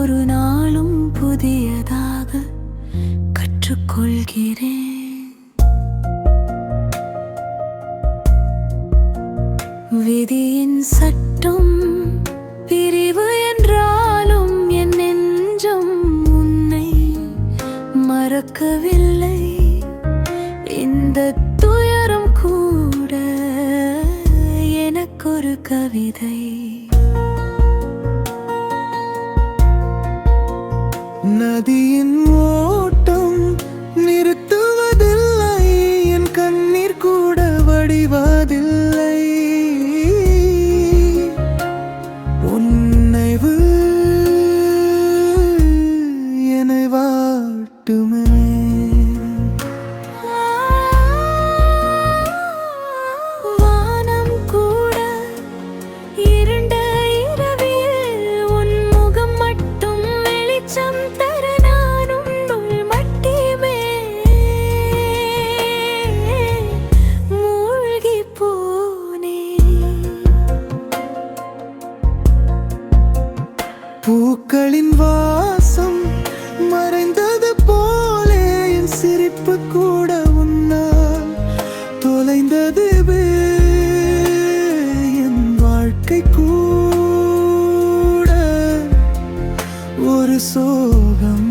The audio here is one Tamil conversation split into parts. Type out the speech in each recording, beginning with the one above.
ஒவ்வொரு நாளும் புதியதாக கற்றுக்கொள்கிறேன். விதியின் சட்டம் பிரிவு என்றாலும் என் நெஞ்சம் உன்னை மறக்கவில்லை. இந்த துயரம் கூட எனக்கொரு கவிதை. நதியின் ஓட்டம் நிறுத்துவதில்லை. என் கண்ணீர் கூட வடிவதில்லை. உன்னை என் வாழ்க்கை கூட ஒரு சோகம்.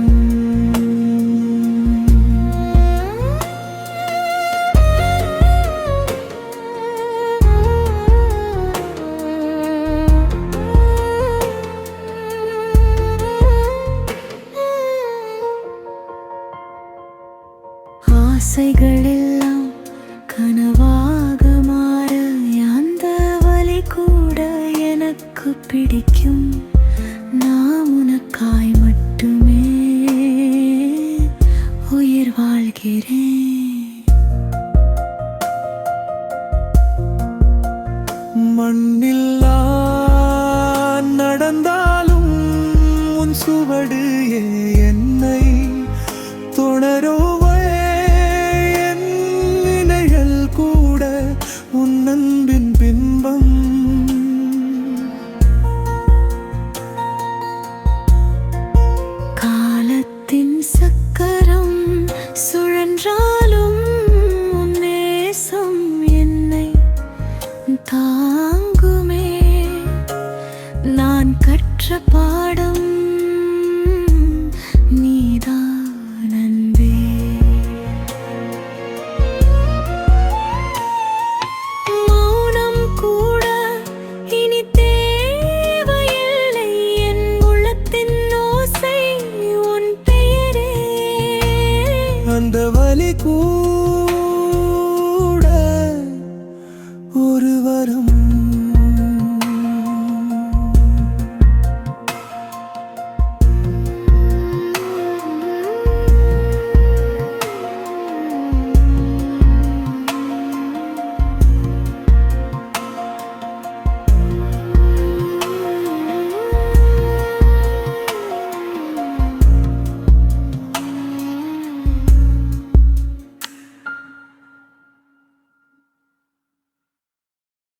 ஆசைகள் எல்லாம் எனக்கு பிடிக்கும். நான் உனக்காய் மட்டுமே உயிர் வாழ்கிறேன். கற்ற பாடம் நீதானந்தே. மௌனம் கூட இனி தேவையில்லை. என் உள்ளத்தின் அந்த வலி கூட